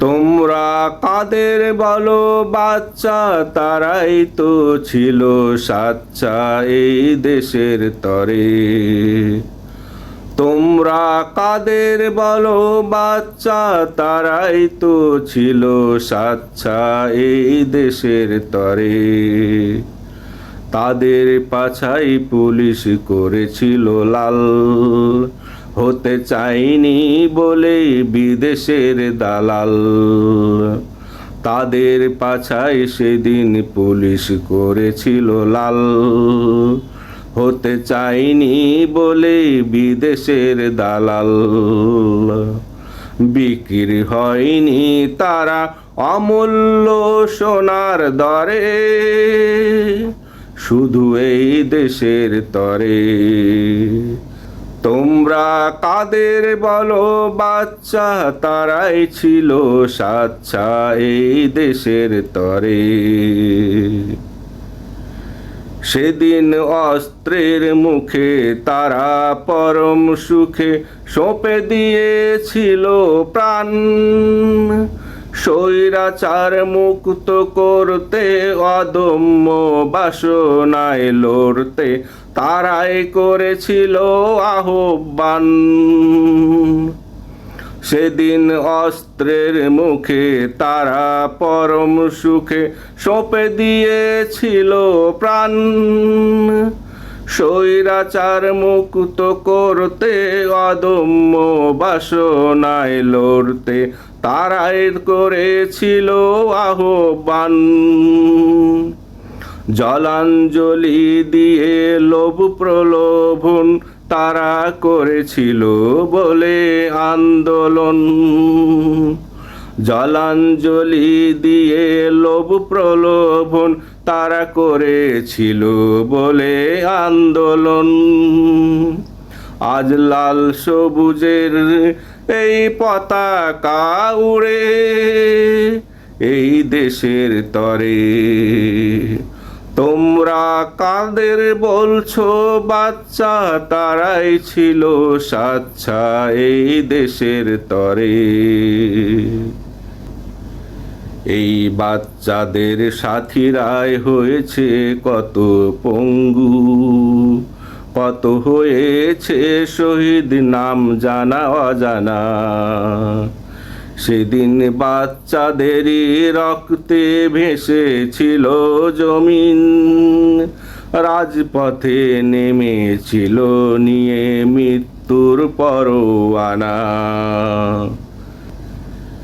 তোমরা কাদের বলো, বাচ্চা তারাই তো ছিল সাচ্চা এই দেশের তরে। তোমরা কাদের বলো, বাচ্চা তারাই তো ছিল সাচ্চা এই দেশের তরে। তাদের পাছাই পুলিশ করেছিল লাল। হতে চাইনি বলেই বিদেশের দালাল। তাদের পাছায় সেদিন পুলিশ করেছিল লাল। হতে চাইনি বলে বিদেশের দালাল। বিক্রি হয়নি তারা অমূল্য সোনার দরে। শুধু এই দেশের তরে। তোমরা কাদের বলো, বাচ্চা তারাই ছিল সাচ্চা এই দেশের তরে। সেদিন অস্ত্রের মুখে তারা পরম সুখে সঁপে দিয়েছিল প্রাণ। স্বৈরাচার মুক্ত করতে অদম্য বাসনায় লড়তে তারাই করেছিল আহ্বান। সেদিন অস্ত্রের মুখে তারা পরম সুখে সঁপে দিয়েছিল প্রাণ। স্বৈরাচার মুক্ত করতে অদম্য বাসনায় লড়তে তারাই করেছিল আহ্বান। জলাঞ্জলি দিয়ে লোভ প্রলোভন তারা করেছিল বলে আন্দোলন। জলাঞ্জলি দিয়ে লোভ প্রলোভন তারা করেছিল বলে আন্দোলন। আজ লাল সবুজের এই পতাকা উড়ে এই দেশের তরে। তোমরা কাদের বলছো, বাচ্চা তারাই ছিল সাচ্চা এই দেশের তরে। এই বাচ্চাদের সাথীরাই হয়েছে কত পঙ্গু। কত হয়েছে শহীদ নাম জানা অজানা। সেদিন বাচ্চাদেরই রক্তে ভেসেছিল জমিন, রাজপথে নেমেছিল নিয়ে মৃত্যুর পরোয়ানা।